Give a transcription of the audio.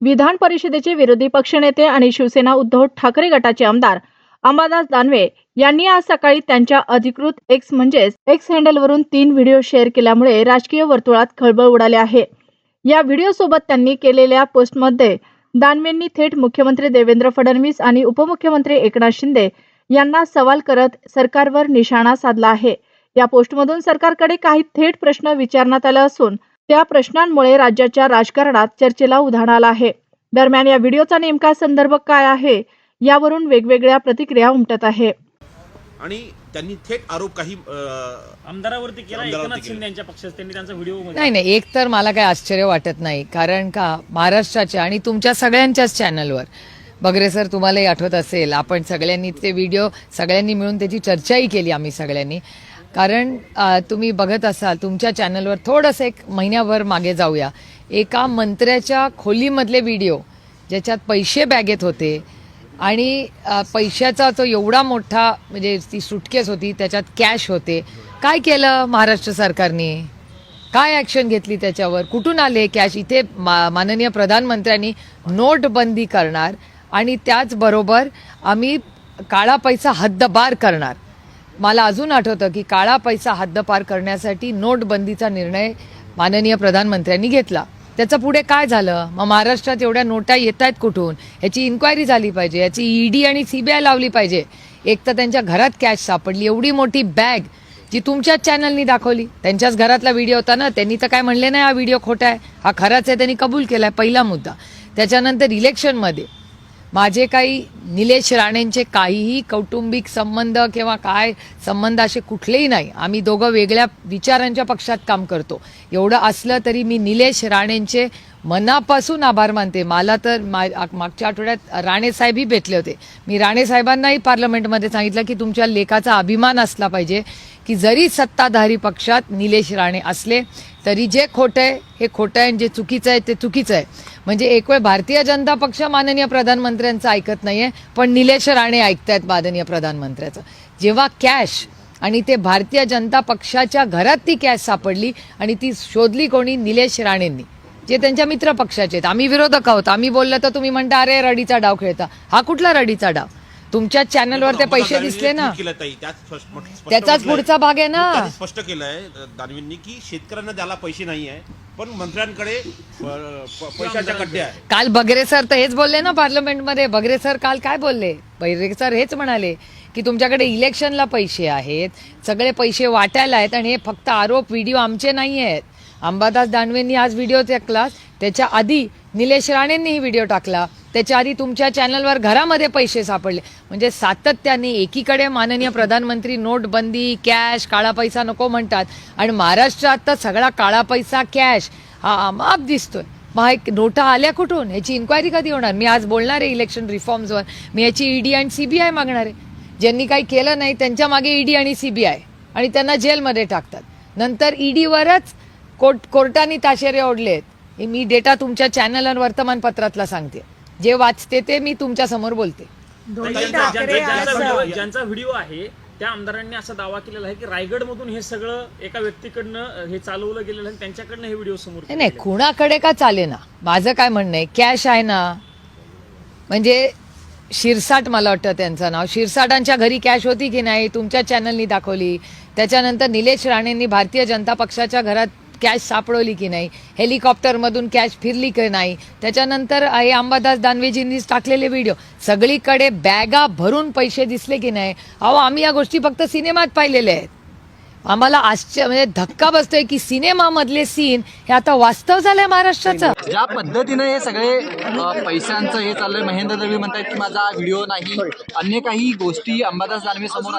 विधान परिषदेचे विरोधी पक्षनेते आणि शिवसेना उद्धव ठाकरे गटाचे आमदार अंबादास दानवे यांनी आज सकाळी त्यांच्या अधिकृत एक्स म्हणजेच एक्स हँडलवरून तीन व्हिडिओ शेअर केल्यामुळे राजकीय वर्तुळात खळबळ उडाली आहे. या व्हिडिओसोबत त्यांनी केलेल्या पोस्टमध्ये दानवेंनी थेट मुख्यमंत्री देवेंद्र फडणवीस आणि उपमुख्यमंत्री एकनाथ शिंदे यांना सवाल करत सरकारवर निशाणा साधला आहे. या पोस्टमधून सरकारकडे काही थेट प्रश्न विचारण्यात आला असून त्या प्रश्नांमुळे राज्याच्या राजकारणात चर्चेला उधाण आलं आहे. दरम्यान या व्हिडिओचा नेमका संदर्भ काय आहे यावरून वेगवेगळ्या प्रतिक्रिया उमटत आहे. आणि त्यांनी थेट आरोप काही आमदारावरती केला एकनाथ. शिंदे यांच्या पक्षात त्यांनी त्यांचा व्हिडिओ नाही नाही एक तर मला काही आश्चर्य वाटत नाही कारण का महाराष्ट्राच्या आणि तुमच्या सगळ्यांच्याच चॅनलवर. बगरे सर तुम्हालाही आठवत असेल आपण सगळ्यांनी ते व्हिडिओ सगळ्यांनी मिळून त्याची चर्चाही केली आम्ही सगळ्यांनी. कारण तुम्ही बघत असाल तुमच्या चॅनलवर थोडंसं एक महिन्याभर मागे जाऊया. एका मंत्र्याच्या खोलीमधले व्हिडिओ ज्याच्यात पैसे बॅगेत होते आणि पैशाचा तो एवढा मोठा म्हणजे ती सुटकेस होती त्याच्यात कॅश होते. काय केलं महाराष्ट्र सरकारने? काय ॲक्शन घेतली त्याच्यावर? कुठून आले कॅश इथे मा माननीय प्रधानमंत्र्यांनी नोटबंदी करणार आणि त्याचबरोबर आम्ही काळा पैसा हद्दबार करणार. मला अजून आठवतं की काळा पैसा हद्दपार करण्यासाठी नोटबंदीचा निर्णय माननीय प्रधानमंत्र्यांनी घेतला. त्याचं पुढे काय झालं? मग महाराष्ट्रात एवढ्या नोटा येत आहेत कुठून? ह्याची इन्क्वायरी झाली पाहिजे. याची ईडी आणि सीबीआय लावली पाहिजे. एक तर त्यांच्या घरात कॅश सापडली. एवढी मोठी बॅग जी तुमच्याच चॅनलनी दाखवली. त्यांच्याच घरातला व्हिडिओ होता ना? त्यांनी तर काय म्हणले नाही हा व्हिडिओ खोटा आहे. हा खराच आहे त्यांनी कबूल केला आहे पहिला मुद्दा. त्याच्यानंतर इलेक्शनमध्ये माझे काही निलेश राणेंचे काहीही कौटुंबिक संबंध किंवा काय संबंध असे कुठलेही नाही. आम्ही दोघं वेगळ्या विचारांच्या पक्षात काम करतो. एवढं असलं तरी मी निलेश राणेंचे मनापासून आभार मानते. मला तर मा मागच्या आठवड्यात राणेसाहेबही भेटले होते. मी राणेसाहेबांनाही पार्लमेंटमध्ये सांगितलं की तुमच्या लेखाचा अभिमान असला पाहिजे की जरी सत्ताधारी पक्षात निलेश राणे असले तरी जे खोटं आहे हे खोटं आहे आणि जे चुकीचं आहे ते चुकीचं आहे. म्हणजे एक वेळ भारतीय जनता पक्ष माननीय प्रधानमंत्र्यांचं ऐकत नाहीये पण निलेश राणे ऐकतायत माननीय प्रधानमंत्र्याचं. जेव्हा कॅश आणि ते भारतीय जनता पक्षाच्या घरात ती कॅश सापडली आणि ती शोधली कोणी? निलेश राणेंनी. जे त्यांच्या मित्र पक्षाचे आहेत. आम्ही विरोधक आहोत. आम्ही बोललं तर तुम्ही म्हणता अरे रडीचा डाव खेळता. हा कुठला रडीचा डाव? तुमच्या चॅनलवर ते पैसे दिसले ना. त्याचाच. पुढचा भाग आहे ना. स्पष्ट केलंय दानवेंनी की शेतकऱ्यांना द्यायला पैसे नाही आहे पण मंत्र्यांकडे प- पैशाच्या कड्ड्या आहे काल बगरे सर तर हेच बोलले ना पार्लमेंटमध्ये. बगरे सर काल काय बोलले? बगरे सर हेच म्हणाले की तुमच्याकडे इलेक्शनला पैसे आहेत सगळे पैसे वाटायला आहेत आणि हे फक्त आरोप व्हिडिओ आमचे नाही आहेत अंबादास दानवेंनी आज व्हिडिओ टाकला. त्याच्या आधी निलेश राणेंनी व्हिडिओ टाकला. त्याच्या आधी तुमच्या चॅनलवर घरामध्ये पैसे सापडले. म्हणजे सातत्याने एकीकडे माननीय प्रधानमंत्री नोटबंदी कॅश काळा पैसा नको म्हणतात. आणि महाराष्ट्रात तर सगळा काळा पैसा कॅश हा अमाप दिसतोय. मग एक नोटा आल्या कुठून? ह्याची इन्क्वायरी कधी होणार? मी आज बोलणार आहे इलेक्शन रिफॉर्म्सवर मी याची ईडी आणि सीबीआय मागणार आहे. ज्यांनी काही केलं नाही त्यांच्या मागे ईडी आणि सीबीआय आणि त्यांना जेलमध्ये टाकतात. नंतर ईडीवरच कोर्ट कोर्टाने ताशेरे ओढले आहेत. हे मी डेटा तुमच्या चॅनल आणि वर्तमानपत्रातला सांगते. जे वाचते ते मी तुमच्यासमोर बोलते. ज्यांचा व्हिडिओ- ज्यांचा व्हिडिओ आहे त्या आमदारांनी असा दावा केलेला आहे की रायगडमधून हे सगळं एका व्यक्तीकडनं अं, हे चालवलं गेलेलं आहे आणि त्यांच्याकडनं हे व्हिडिओ समोर नाही नाही कुणाकडे का चाले ना माझं काय म्हणणं आहे कॅश आहे ना? म्हणजे शिरसाट मला वाटतं त्यांचं नाव. शिरसाटांच्या घरी कॅश होती की नाही तुमच्या चॅनलनी दाखवली. त्याच्यानंतर निलेश राणेंनी भारतीय जनता पक्षाच्या घरात कॅश सापडवली की नाही? हेलिकॉप्टरमधून कॅश फिरली की नाही? त्याच्यानंतर हे अंबादास दानवेजींनीच टाकलेले व्हिडिओ. सगळीकडे बॅगा भरून पैसे दिसले की नाही? अहो आम्ही या गोष्टी फक्त सिनेमात पाहिलेल्या आहेत. आम्हाला आश्चर्य म्हणजे धक्का बसतोय की सिनेमामधले सीन हे आता वास्तव झालंय महाराष्ट्राचं. ज्या पद्धतीनं हे सगळे अ, पैशांचं हे चाललंय महेंद्र दवे म्हणतात की माझा व्हिडिओ नाही. अन्य काही गोष्टी अंबादास दानवे समोर